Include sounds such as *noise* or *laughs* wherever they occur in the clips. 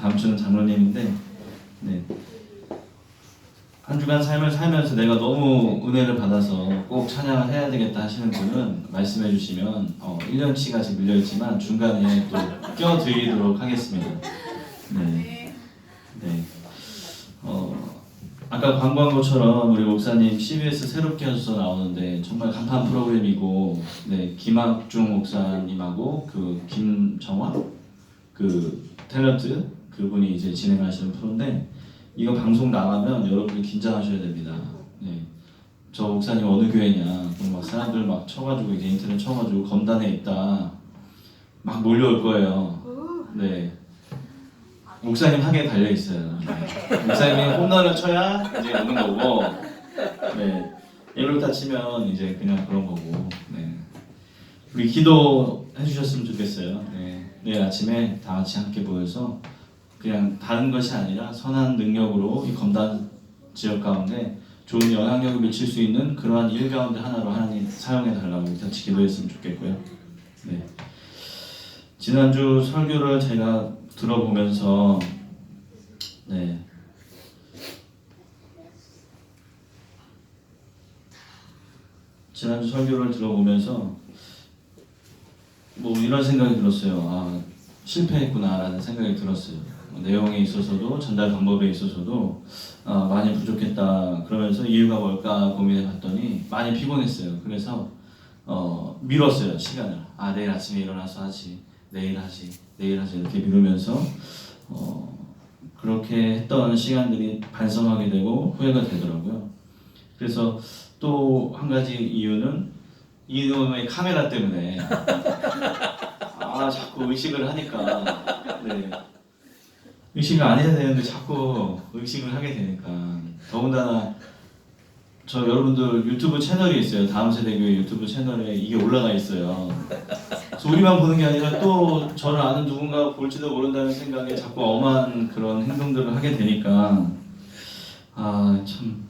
다음 주는 장로님인데 네. 한 주간 삶을 살면서 내가 너무 은혜를 받아서 꼭 찬양을 해야 되겠다 하시는 분은 말씀해 주시면 어, 1년치가 지금 밀려있지만 중간에 또 껴드리도록 하겠습니다. 네. 네. 어, 아까 광고한 것처럼 우리 목사님 CBS 새롭게 하셔서 나오는데 정말 간판 프로그램이고 네, 김학중 목사님하고 그 김정화 그 탤런트 그분이 이제 진행하시는 프로인데 이거 방송 나가면 여러분들 긴장하셔야 됩니다. 네. 저 목사님 어느 교회냐? 막 사람들 막 쳐가지고 이제 인터넷 쳐가지고 검단에 있다 막 몰려올 거예요. 네. 목사님 하게 달려 있어요. 목사님이 홈런을 쳐야 이제 오는 거고, 네. 일루타 치면 이제 그냥 그런 거고, 네. 우리 기도 해 주셨으면 좋겠어요. 네. 내일 아침에 다 같이 함께 모여서 그냥 다른 것이 아니라 선한 능력으로 이 검단 지역 가운데 좋은 영향력을 미칠 수 있는 그러한 일 가운데 하나로 하나님 사용해 달라고 같이 기도했으면 좋겠고요. 네. 지난주 설교를 제가 들어보면서 네. 지난주 설교를 들어보면서 뭐 이런 생각이 들었어요. 아, 실패했구나라는 생각이 들었어요. 내용에 있어서도 전달 방법에 있어서도 아, 많이 부족했다. 그러면서 이유가 뭘까 고민해 봤더니 많이 피곤했어요. 그래서 어, 미뤘어요 시간을. 아 내일 아침에 일어나서 하지, 내일 하지, 내일 하지 이렇게 미루면서 어, 그렇게 했던 시간들이 반성하게 되고 후회가 되더라고요. 그래서 또 한 가지 이유는 이놈의 카메라 때문에 *laughs* 아 자꾸 의식을 하니까 네. 의식을 안 해야 되는데 자꾸 의식을 하게 되니까. 더군다나 저 여러분들 유튜브 채널이 있어요. 다음 세대 교회 유튜브 채널에 이게 올라가 있어요. 그래서 우리만 보는 게 아니라 또 저를 아는 누군가 볼지도 모른다는 생각에 자꾸 엄한 그런 행동들을 하게 되니까. 아 참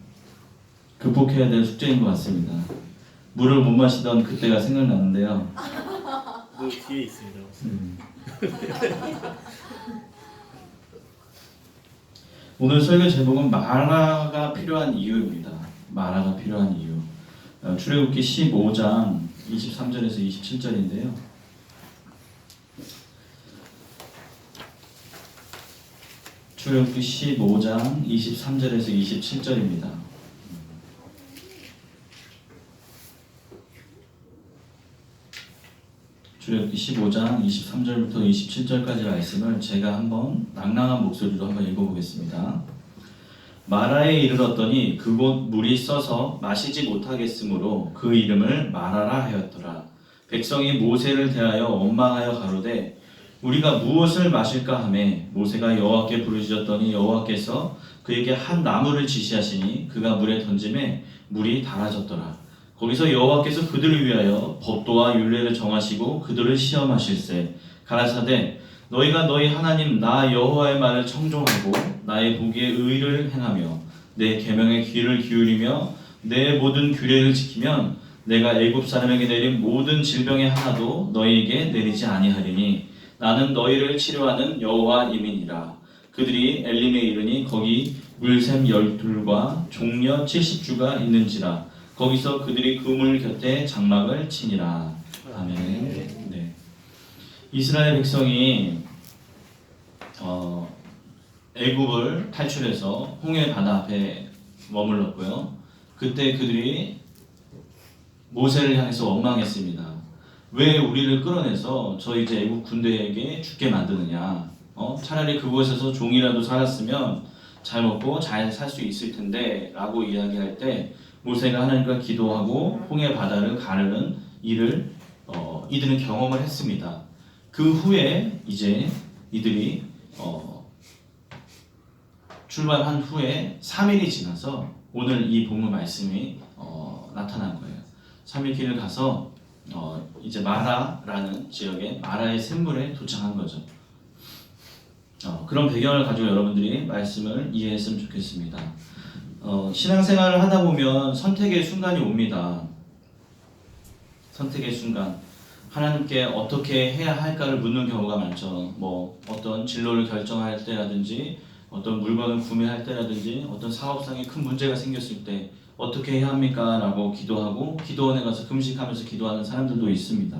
극복해야 될 숙제인 것 같습니다. 물을 못 마시던 그때가 생각나는데요. 그 뒤에 있습니다. 음. *laughs* 오늘 설교 제목은 마라가 필요한 이유입니다. 마라가 필요한 이유. 어, 출애굽기 15장 23절에서 27절인데요. 출애굽기 15장 23절에서 27절입니다. 출애굽기 15장 23절부터 27절까지 말씀을 제가 한번 낭랑한 목소리로 한번 읽어보겠습니다. 마라에 이르렀더니 그곳 물이 써서 마시지 못하겠으므로 그 이름을 마라라 하였더라. 백성이 모세를 대하여 원망하여 가로되 우리가 무엇을 마실까 하매 모세가 여호와께 부르짖었더니 여호와께서 그에게 한 나무를 지시하시니 그가 물에 던짐에 물이 달아졌더라. 거기서 여호와께서 그들을 위하여 법도와 율례를 정하시고 그들을 시험하실세. 가라사대 너희가 너희 하나님 나 여호와의 말을 청종하고 나의 보기에 의를 행하며 내 계명에 귀를 기울이며 내 모든 규례를 지키면 내가 애굽 사람에게 내린 모든 질병의 하나도 너희에게 내리지 아니하리니 나는 너희를 치료하는 여호와임이니라. 그들이 엘림에 이르니 거기 물샘 열둘과 종려 칠십 주가 있는지라 거기서 그들이 그물 곁에 장막을 치니라. 아멘. 네. 이스라엘 백성이 어, 애굽을 탈출해서 홍해 바다 앞에 머물렀고요. 그때 그들이 모세를 향해서 원망했습니다. 왜 우리를 끌어내서 저 이제 애굽 군대에게 죽게 만드느냐? 어? 차라리 그곳에서 종이라도 살았으면 잘 먹고 잘 살 수 있을 텐데 라고 이야기할 때 모세가 하나님과 기도하고 홍해 바다를 가르는 일을 어, 이들은 경험을 했습니다. 그 후에 이제 이들이 어, 출발한 후에 3일이 지나서 오늘 이 본문 말씀이 어, 나타난 거예요. 3일 길을 가서 어, 이제 마라라는 지역에 마라의 샘물에 도착한 거죠. 어, 그런 배경을 가지고 여러분들이 말씀을 이해했으면 좋겠습니다. 어, 신앙생활을 하다 보면 선택의 순간이 옵니다. 선택의 순간. 하나님께 어떻게 해야 할까를 묻는 경우가 많죠. 뭐 어떤 진로를 결정할 때라든지 어떤 물건을 구매할 때라든지 어떤 사업상에 큰 문제가 생겼을 때 어떻게 해야 합니까? 라고 기도하고 기도원에 가서 금식하면서 기도하는 사람들도 있습니다.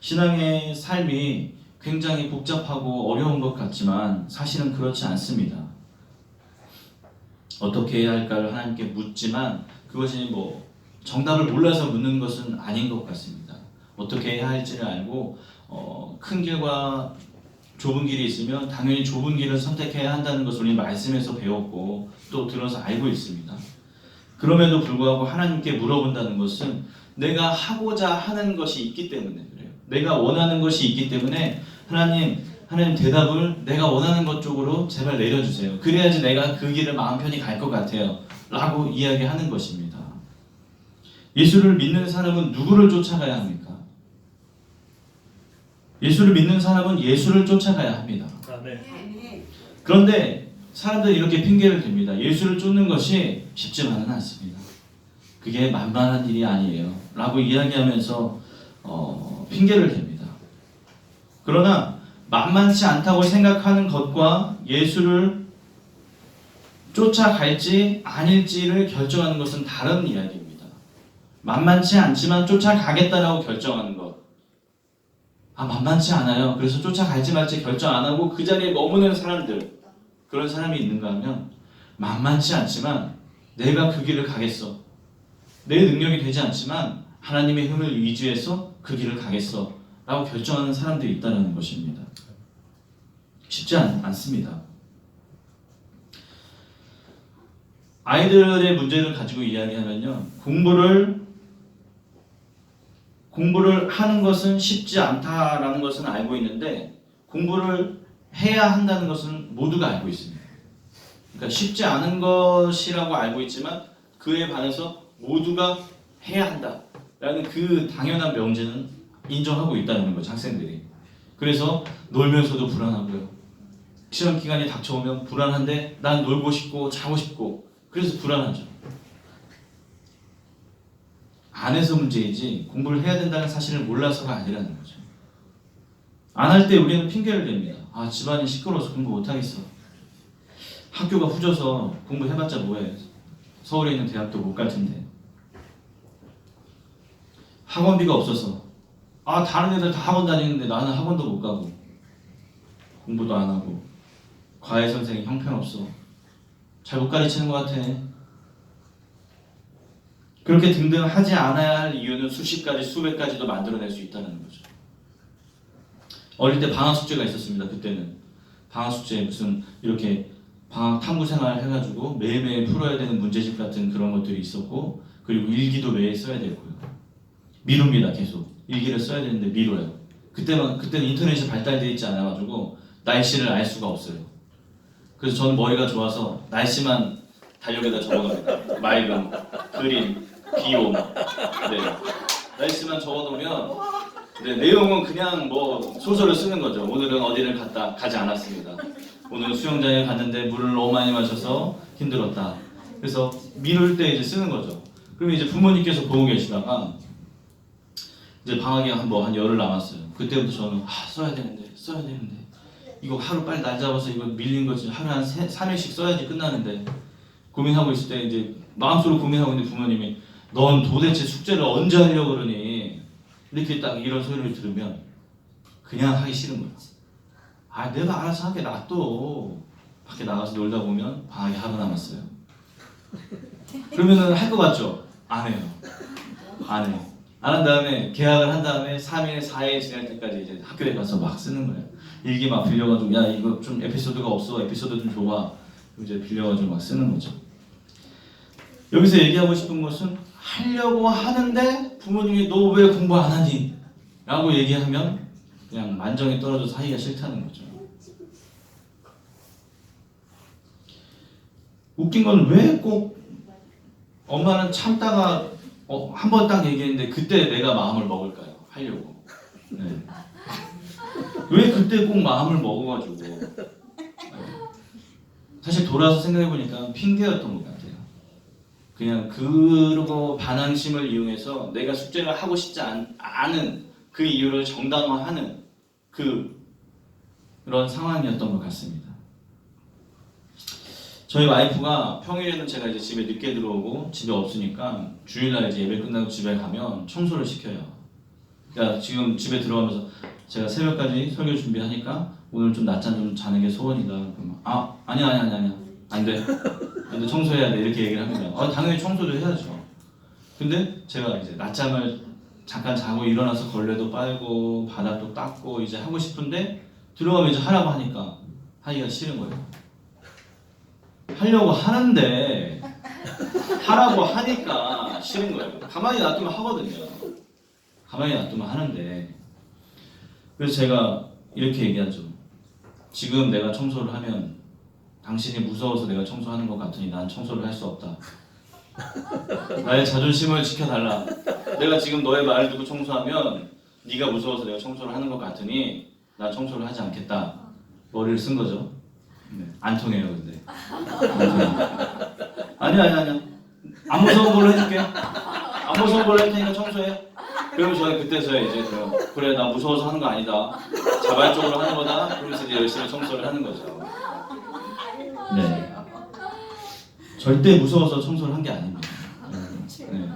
신앙의 삶이 굉장히 복잡하고 어려운 것 같지만 사실은 그렇지 않습니다. 어떻게 해야 할까를 하나님께 묻지만 그것이 뭐 정답을 몰라서 묻는 것은 아닌 것 같습니다. 어떻게 해야 할지를 알고 어, 큰 길과 좁은 길이 있으면 당연히 좁은 길을 선택해야 한다는 것을 우리 말씀에서 배웠고 또 들어서 알고 있습니다. 그럼에도 불구하고 하나님께 물어본다는 것은 내가 하고자 하는 것이 있기 때문에 그래요. 내가 원하는 것이 있기 때문에 하나님 하나님 대답을 내가 원하는 것 쪽으로 제발 내려주세요. 그래야지 내가 그 길을 마음 편히 갈 것 같아요. 라고 이야기하는 것입니다. 예수를 믿는 사람은 누구를 쫓아가야 합니까? 예수를 믿는 사람은 예수를 쫓아가야 합니다. 아, 네. 그런데 사람들이 이렇게 핑계를 댑니다. 예수를 쫓는 것이 쉽지만은 않습니다. 그게 만만한 일이 아니에요. 라고 이야기하면서 어, 핑계를 댑니다. 그러나 만만치 않다고 생각하는 것과 예수를 쫓아갈지 아닐지를 결정하는 것은 다른 이야기입니다. 만만치 않지만 쫓아가겠다라고 결정하는 것. 아, 만만치 않아요. 그래서 쫓아갈지 말지 결정 안 하고 그 자리에 머무는 사람들. 그런 사람이 있는가 하면 만만치 않지만 내가 그 길을 가겠어. 내 능력이 되지 않지만 하나님의 힘을 의지해서 그 길을 가겠어. 라고 결정하는 사람들이 있다는 것입니다. 쉽지 않, 않습니다. 아이들의 문제를 가지고 이야기하면요. 공부를 공부를 하는 것은 쉽지 않다라는 것은 알고 있는데 공부를 해야 한다는 것은 모두가 알고 있습니다. 그러니까 쉽지 않은 것이라고 알고 있지만 그에 반해서 모두가 해야 한다라는 그 당연한 명제는 인정하고 있다는 거죠 학생들이. 그래서 놀면서도 불안하고요. 시험 기간이 닥쳐오면 불안한데 난 놀고 싶고 자고 싶고 그래서 불안하죠. 안 해서 문제이지 공부를 해야 된다는 사실을 몰라서가 아니라는 거죠. 안 할 때 우리는 핑계를 댑니다. 아 집안이 시끄러워서 공부 못하겠어. 학교가 후져서 공부해봤자 뭐해. 서울에 있는 대학도 못 갈 텐데. 학원비가 없어서 아 다른 애들 다 학원 다니는데 나는 학원도 못 가고 공부도 안 하고 과외 선생이 형편없어. 잘 못 가르치는 것 같아. 그렇게 등등 하지 않아야 할 이유는 수십 가지, 수백 가지도 만들어낼 수 있다는 거죠. 어릴 때 방학 숙제가 있었습니다. 그때는 방학 숙제 무슨 이렇게 방학 탐구 생활 해가지고 매일매일 풀어야 되는 문제집 같은 그런 것들이 있었고 그리고 일기도 매일 써야 되고요. 미룹니다. 계속 일기를 써야 되는데 미뤄요. 그때만 그때는 인터넷이 발달되어 있지 않아가지고 날씨를 알 수가 없어요. 그래서 저는 머리가 좋아서 날씨만 달력에다 적어놓습니다. 맑음, 그림, 비옴. 네. 날씨만 적어놓으면 네, 내용은 그냥 뭐 소설을 쓰는 거죠. 오늘은 어디를 갔다 가지 않았습니다. 오늘 수영장에 갔는데 물을 너무 많이 마셔서 힘들었다. 그래서 미룰 때 이제 쓰는 거죠. 그러면 이제 부모님께서 보고 계시다가 이제 방학이 한뭐한 열흘 남았어요. 그때부터 저는 아, 써야 되는데 써야 되는데 이거 하루 빨리 날 잡아서 이거 밀린 거지 하루 한 세, 3일씩 써야지 끝나는데 고민하고 있을 때 이제 마음속으로 고민하고 있는데 부모님이 넌 도대체 숙제를 언제 하려고 그러니 이렇게 딱 이런 소리를 들으면 그냥 하기 싫은 거야. 아 내가 알아서 하게 놔둬. 밖에 나가서 놀다 보면 방학이 하루 남았어요. 그러면은 할 것 같죠? 안 해요. 안 해요. 안 한 다음에 계약을 한 다음에 3일, 4일 지날 때까지 이제 학교에 가서 막 쓰는 거예요. 일기 막 빌려가지고 야 이거 좀 에피소드가 없어 에피소드 좀 줘봐 이제 빌려가지고 막 쓰는 거죠. 여기서 얘기하고 싶은 것은 하려고 하는데 부모님이 너 왜 공부 안 하니? 라고 얘기하면 그냥 만정이 떨어져서 하기가 싫다는 거죠. 웃긴 건 왜 꼭 엄마는 참다가 어, 한 번 딱 얘기했는데 그때 내가 마음을 먹을까요? 하려고. 네. 왜 그때 꼭 마음을 먹어가지고. 네. 사실 돌아서 생각해보니까 핑계였던 것 같아요. 그냥 그러고 반항심을 이용해서 내가 숙제를 하고 싶지 않, 않은 그 이유를 정당화하는 그 그런 상황이었던 것 같습니다. 저희 와이프가 평일에는 제가 이제 집에 늦게 들어오고 집에 없으니까 주일날 이제 예배 끝나고 집에 가면 청소를 시켜요. 그러니까 지금 집에 들어가면서 제가 새벽까지 설교 준비하니까 오늘 좀 낮잠 좀 자는 게 소원이다. 그러면 아 아니야 아니야 아니야 안 돼. 근데 청소해야 돼 이렇게 얘기를 합니다. 아 당연히 청소도 해야죠. 근데 제가 이제 낮잠을 잠깐 자고 일어나서 걸레도 빨고 바닥도 닦고 이제 하고 싶은데 들어가면 이제 하라고 하니까 하기가 싫은 거예요. 하려고 하는데 하라고 하니까 싫은 거예요. 가만히 놔두면 하거든요. 가만히 놔두면 하는데 그래서 제가 이렇게 얘기하죠. 지금 내가 청소를 하면 당신이 무서워서 내가 청소하는 것 같으니 난 청소를 할 수 없다. 나의 자존심을 지켜달라. 내가 지금 너의 말을 듣고 청소하면 네가 무서워서 내가 청소를 하는 것 같으니 난 청소를 하지 않겠다. 머리를 쓴 거죠. 네, 안 통해요, 근데. 아니야, 아니야, 아니야. 안 무서운 걸로 해줄게. 안 무서운 걸로 할 테니까 청소해. 그러면 저는 그때서야 이제 그럼, 그래 나 무서워서 하는 거 아니다. 자발적으로 하는 거다. 그러면서 이제 열심히 청소를 하는 거죠. 네. 절대 무서워서 청소를 한 게 아닙니다. 네.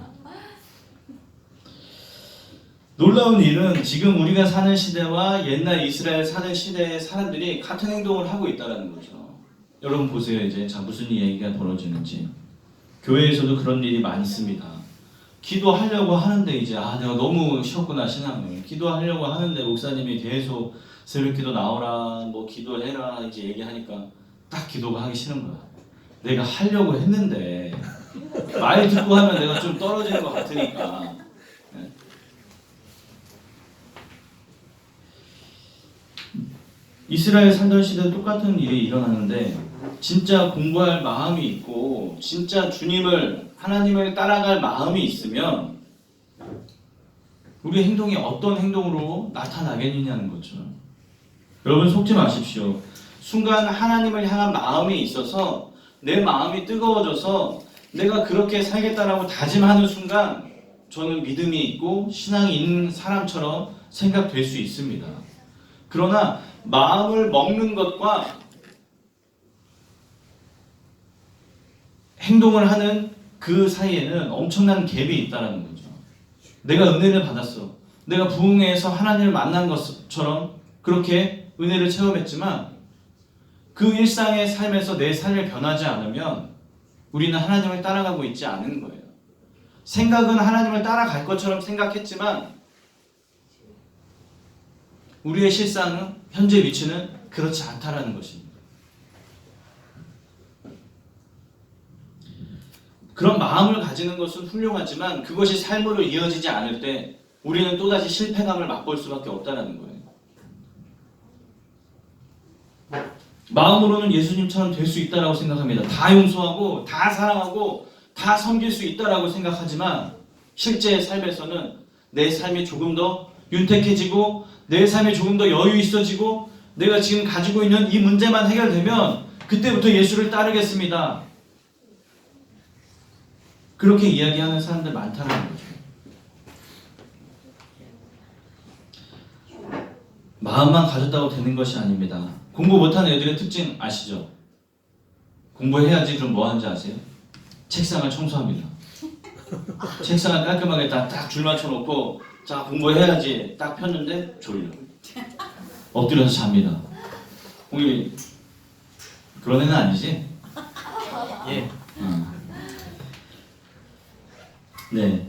놀라운 일은 지금 우리가 사는 시대와 옛날 이스라엘 사는 시대의 사람들이 같은 행동을 하고 있다는 거죠. 여러분 보세요 이제 자 무슨 얘기가 벌어지는지 교회에서도 그런 일이 많습니다. 기도하려고 하는데 이제 아 내가 너무 쉬었구나 신앙을 기도하려고 하는데 목사님이 계속 새벽기도 나오라 뭐 기도해라 이제 얘기하니까 딱 기도가 하기 싫은 거야. 내가 하려고 했는데 말 듣고 하면 내가 좀 떨어지는 것 같으니까. 네. 이스라엘 살던 시대 똑같은 일이 일어나는데 진짜 공부할 마음이 있고 진짜 주님을 하나님을 따라갈 마음이 있으면 우리 행동이 어떤 행동으로 나타나겠느냐는 거죠. 여러분 속지 마십시오. 순간 하나님을 향한 마음이 있어서 내 마음이 뜨거워져서 내가 그렇게 살겠다라고 다짐하는 순간 저는 믿음이 있고 신앙이 있는 사람처럼 생각될 수 있습니다. 그러나 마음을 먹는 것과 행동을 하는 그 사이에는 엄청난 갭이 있다는 거죠. 내가 은혜를 받았어. 내가 부흥회에서 하나님을 만난 것처럼 그렇게 은혜를 체험했지만 그 일상의 삶에서 내 삶이 변하지 않으면 우리는 하나님을 따라가고 있지 않은 거예요. 생각은 하나님을 따라갈 것처럼 생각했지만 우리의 실상은 현재 위치는 그렇지 않다라는 것입니다. 그런 마음을 가지는 것은 훌륭하지만 그것이 삶으로 이어지지 않을 때 우리는 또다시 실패감을 맛볼 수밖에 없다는 거예요. 마음으로는 예수님처럼 될 수 있다라고 생각합니다. 다 용서하고 다 사랑하고 다 섬길 수 있다라고 생각하지만 실제 삶에서는 내 삶이 조금 더 윤택해지고 내 삶이 조금 더 여유 있어지고 내가 지금 가지고 있는 이 문제만 해결되면 그때부터 예수를 따르겠습니다. 그렇게 이야기하는 사람들 많다는 거죠. 마음만 가졌다고 되는 것이 아닙니다. 공부 못하는 애들의 특징 아시죠? 공부해야지 그럼 뭐 하는지 아세요? 책상을 청소합니다. *laughs* 책상을 깔끔하게 딱, 딱 줄 맞춰놓고 자 공부해야지 딱 폈는데 졸려. 엎드려서 잡니다. 공이 그런 애는 아니지? 예. 응. 네.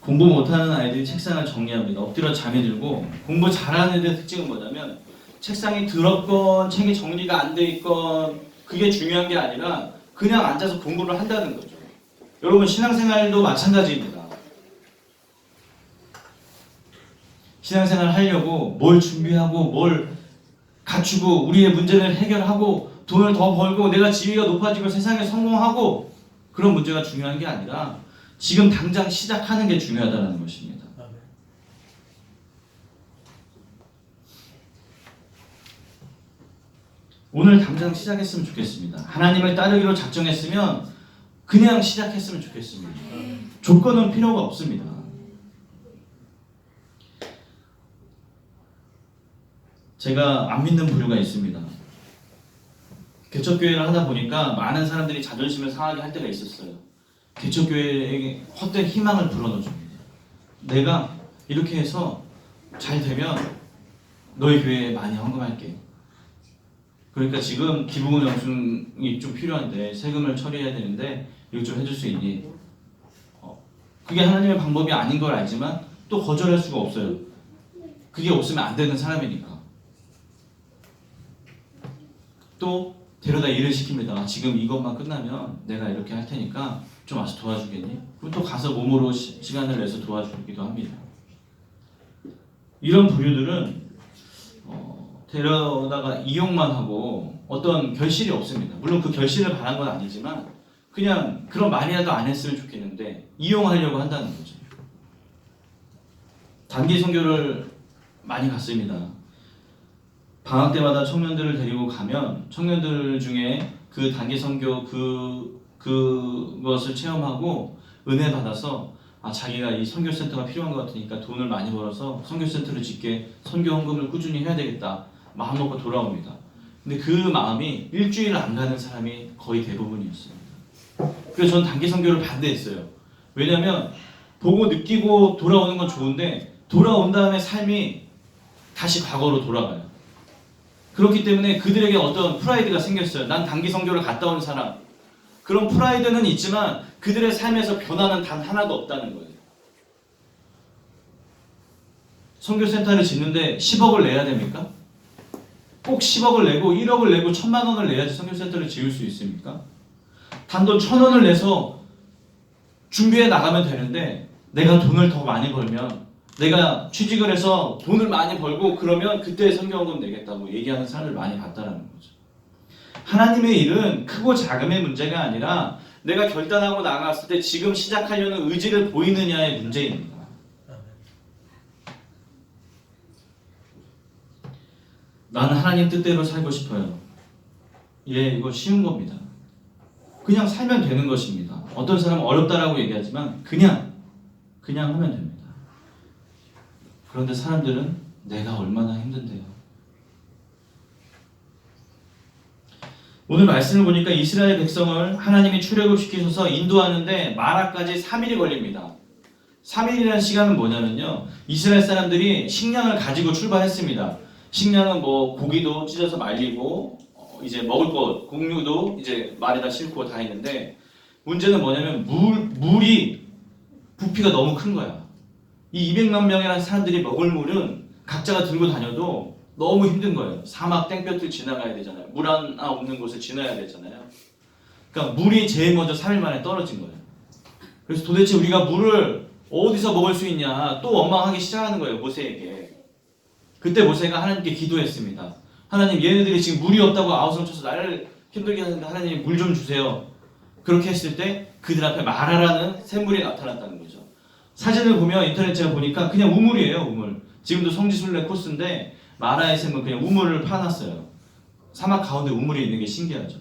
공부 못하는 아이들이 책상을 정리합니다. 엎드려 잠이 들고 공부 잘하는 애들의 특징은 뭐냐면 책상이 더럽건 책이 정리가 안 돼 있건 그게 중요한 게 아니라 그냥 앉아서 공부를 한다는 거죠. 여러분 신앙생활도 마찬가지입니다. 신앙생활 하려고 뭘 준비하고 뭘 갖추고 우리의 문제를 해결하고 돈을 더 벌고 내가 지위가 높아지고 세상에 성공하고 그런 문제가 중요한 게 아니라 지금 당장 시작하는 게 중요하다는 것입니다. 오늘 당장 시작했으면 좋겠습니다. 하나님을 따르기로 작정했으면 그냥 시작했으면 좋겠습니다. 조건은 필요가 없습니다. 제가 안 믿는 부류가 있습니다. 개척교회를 하다 보니까 많은 사람들이 자존심을 상하게 할 때가 있었어요. 개척교회에게 헛된 희망을 불어넣어줍니다. 내가 이렇게 해서 잘 되면 너희 교회에 많이 헌금할게. 그러니까 지금 기부금 영수증이 좀 필요한데 세금을 처리해야 되는데 이거 좀 해줄 수 있니? 어, 그게 하나님의 방법이 아닌 걸 알지만 또 거절할 수가 없어요. 그게 없으면 안 되는 사람이니까. 또 데려다 일을 시킵니다. 아, 지금 이것만 끝나면 내가 이렇게 할 테니까 좀 와서 도와주겠니? 그럼 또 가서 몸으로 시, 시간을 내서 도와주기도 합니다. 이런 부류들은 어, 데려다가 이용만 하고 어떤 결실이 없습니다. 물론 그 결실을 바란 건 아니지만 그냥 그런 말이라도 안 했으면 좋겠는데 이용하려고 한다는 거죠. 단기 선교를 많이 갔습니다. 방학 때마다 청년들을 데리고 가면 청년들 중에 그 단기 선교 그 그것을 체험하고 은혜 받아서 아 자기가 이 선교 센터가 필요한 것 같으니까 돈을 많이 벌어서 선교 센터를 짓게 선교 헌금을 꾸준히 해야 되겠다 마음 먹고 돌아옵니다. 근데 그 마음이 일주일 안 가는 사람이 거의 대부분이었습니다. 그래서 저는 단기 선교를 반대했어요. 왜냐하면 보고 느끼고 돌아오는 건 좋은데 돌아온 다음에 삶이 다시 과거로 돌아가요. 그렇기 때문에 그들에게 어떤 프라이드가 생겼어요. 난 단기 선교를 갔다 온 사람. 그런 프라이드는 있지만 그들의 삶에서 변화는 단 하나도 없다는 거예요. 선교센터를 짓는데 10억을 내야 됩니까? 꼭 10억을 내고 1억을 내고 1000만 원을 내야지 선교센터를 지을 수 있습니까? 단돈 1000원을 내서 준비해 나가면 되는데 내가 돈을 더 많이 벌면 내가 취직을 해서 돈을 많이 벌고 그러면 그때 성경금 내겠다고 얘기하는 사람을 많이 봤다라는 거죠. 하나님의 일은 크고 작음의 문제가 아니라 내가 결단하고 나갔을 때 지금 시작하려는 의지를 보이느냐의 문제입니다. 나는 하나님 뜻대로 살고 싶어요. 예, 이거 쉬운 겁니다. 그냥 살면 되는 것입니다. 어떤 사람은 어렵다라고 얘기하지만 그냥 그냥 하면 됩니다. 그런데 사람들은 내가 얼마나 힘든데요. 오늘 말씀을 보니까 이스라엘 백성을 하나님이 출애굽시키셔서 인도하는데 마라까지 3일이 걸립니다. 3일이라는 시간은 뭐냐면요. 이스라엘 사람들이 식량을 가지고 출발했습니다. 식량은 뭐 고기도 찢어서 말리고 어, 이제 먹을 것 곡류도 이제 말에다 싣고 다 했는데 문제는 뭐냐면 물 물이 부피가 너무 큰 거야. 이 200만 명이라는 사람들이 먹을 물은 각자가 들고 다녀도 너무 힘든 거예요. 사막 땡볕을 지나가야 되잖아요. 물 하나 없는 곳을 지나야 되잖아요. 그러니까 물이 제일 먼저 3일 만에 떨어진 거예요. 그래서 도대체 우리가 물을 어디서 먹을 수 있냐 또 원망하기 시작하는 거예요 모세에게. 그때 모세가 하나님께 기도했습니다. 하나님 얘네들이 지금 물이 없다고 아우성 쳐서 나를 힘들게 하는데 하나님 물 좀 주세요. 그렇게 했을 때 그들 앞에 마라라는 샘물이 나타났다는 거죠. 사진을 보면 인터넷 제가 보니까 그냥 우물이에요 우물. 지금도 성지순례 코스인데 샘은 그냥 우물을 파놨어요. 사막 가운데 우물이 있는 게 신기하죠.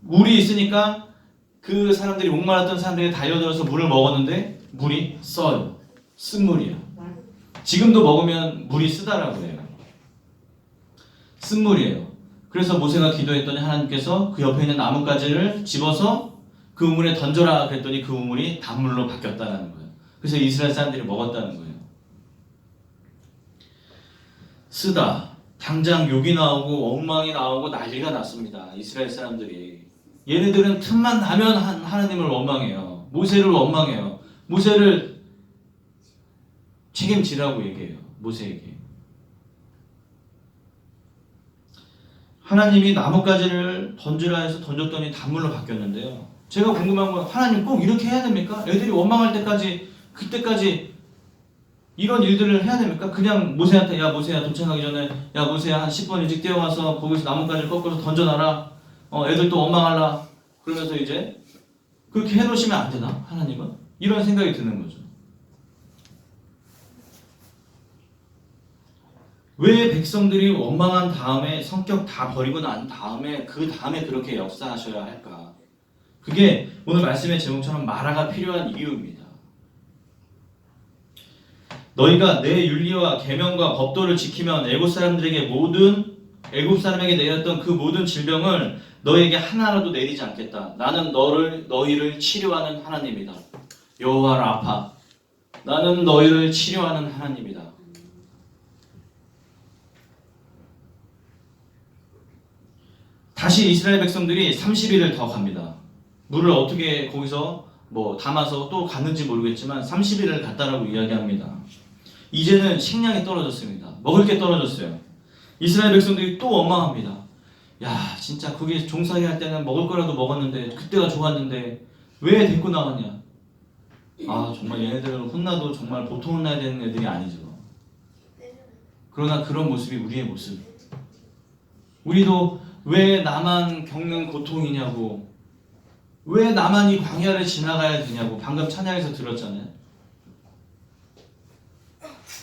물이 있으니까 그 사람들이 목말랐던 사람들이 달려들어서 물을 먹었는데 물이 써요. 쓴물이야. 지금도 먹으면 물이 쓰다라고 해요. 쓴물이에요. 그래서 모세가 기도했더니 하나님께서 그 옆에 있는 나뭇가지를 집어서 그 우물에 던져라 그랬더니 그 우물이 단물로 바뀌었다는 거예요. 그래서 이스라엘 사람들이 먹었다는 거예요. 쓰다. 당장 욕이 나오고 엉망이 나오고 난리가 났습니다. 이스라엘 사람들이. 얘네들은 틈만 나면 한- 하나님을 원망해요. 모세를 원망해요. 모세를 책임지라고 얘기해요. 모세에게. 하나님이 나뭇가지를 던지라 해서 던졌더니 단물로 바뀌었는데요. 제가 궁금한 건 하나님 꼭 이렇게 해야 됩니까? 애들이 원망할 때까지 그때까지 이런 일들을 해야 됩니까? 그냥 모세한테 야 모세야 도착하기 전에 야 모세야 한 10분 일찍 뛰어와서 거기서 나뭇가지를 꺾어서 던져놔라. 어 애들 또 원망할라. 그러면서 이제 그렇게 해놓으시면 안 되나? 하나님은 이런 생각이 드는 거죠. 왜 백성들이 원망한 다음에 성격 다 버리고 난 다음에 그 다음에 그렇게 역사하셔야 할까? 그게 오늘 말씀의 제목처럼 마라가 필요한 이유입니다. 너희가 내 윤리와 계명과 법도를 지키면 애굽 사람들에게 모든 애굽 사람에게 내렸던 그 모든 질병을 너에게 하나라도 내리지 않겠다. 나는 너를 너희를 치료하는 하나님이다. 여호와 라파. 나는 너희를 치료하는 하나님이다. 다시 이스라엘 백성들이 30일을 더 갑니다. 물을 어떻게 거기서 뭐 담아서 또 갔는지 모르겠지만 30일을 갔다라고 이야기합니다. 이제는 식량이 떨어졌습니다. 먹을 게 떨어졌어요. 이스라엘 백성들이 또 원망합니다. 야, 진짜 거기 종살이 할 때는 먹을 거라도 먹었는데 그때가 좋았는데 왜 데리고 나왔냐? 아, 정말 얘네들은 혼나도 정말 보통 혼나야 되는 애들이 아니죠. 그러나 그런 모습이 우리의 모습. 우리도 왜 나만 겪는 고통이냐고, 왜 나만 이 광야를 지나가야 되냐고 방금 찬양에서 들었잖아요.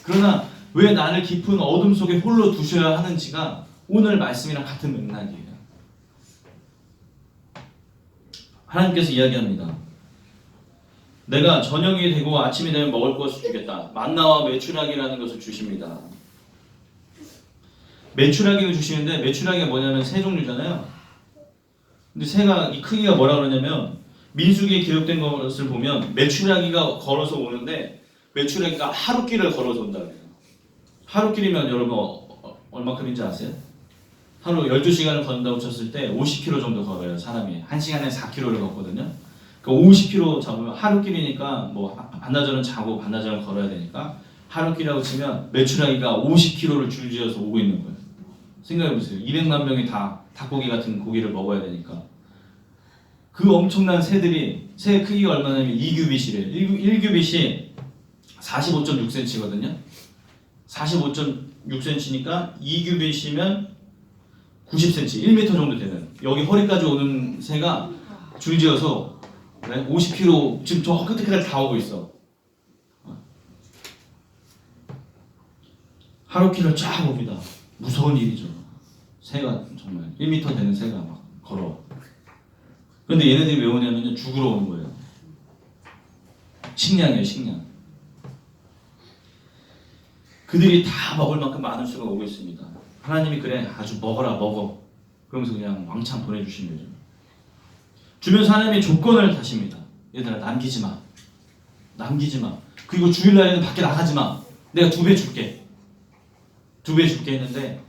그러나 왜 나를 깊은 어둠 속에 홀로 두셔야 하는지가 오늘 말씀이랑 같은 맥락이에요. 하나님께서 이야기합니다. 내가 저녁이 되고 아침이 되면 먹을 것을 주겠다. 만나와 메추라기라는 것을 주십니다. 메추라기를 주시는데 메추라기가 뭐냐면 새 종류잖아요. 근데 새가 이 크기가 뭐라 그러냐면 민수기에 기록된 것을 보면 메추라기가 걸어서 오는데 메추라기가 하루길을 걸어서 온다 그래요. 하루길이면 여러분 어, 어, 얼마큼인지 아세요? 하루 12시간을 걷는다고 쳤을 때 50km 정도 걸어요, 사람이. 1시간에 4km를 걷거든요. 그 50km 잡으면 하루길이니까 뭐 반나절은 자고 반나절은 걸어야 되니까 하루길이라고 치면 메추라기가 50km를 줄지어서 오고 있는 거예요. 생각해 보세요. 200만 명이 다 닭고기 같은 고기를 먹어야 되니까. 그 엄청난 새들이 새 크기가 얼마냐면 2규빗이래요. 1규빗이 45.6cm거든요. 45.6cm니까 2규빗이면 90cm, 1m 정도 되는 여기 허리까지 오는 새가 줄지어서 50km 지금 저 끝에까지 다 오고 있어. 하루키를 쫙 옵니다. 무서운 일이죠. 새가 정말 1m 되는 새가 막 걸어. 그런데 얘네들이 왜 오냐면 죽으러 오는 거예요. 식량이에요, 식량. 그들이 다 먹을 만큼 많은 수가 오고 있습니다. 하나님이 그래 아주 먹어라 먹어. 그러면서 그냥 왕창 보내주신 거죠. 주변 하나님이 조건을 다십니다. 얘들아 남기지 마. 남기지 마. 그리고 주일날에는 밖에 나가지 마. 내가 두 배 줄게. 두 배 줄게 했는데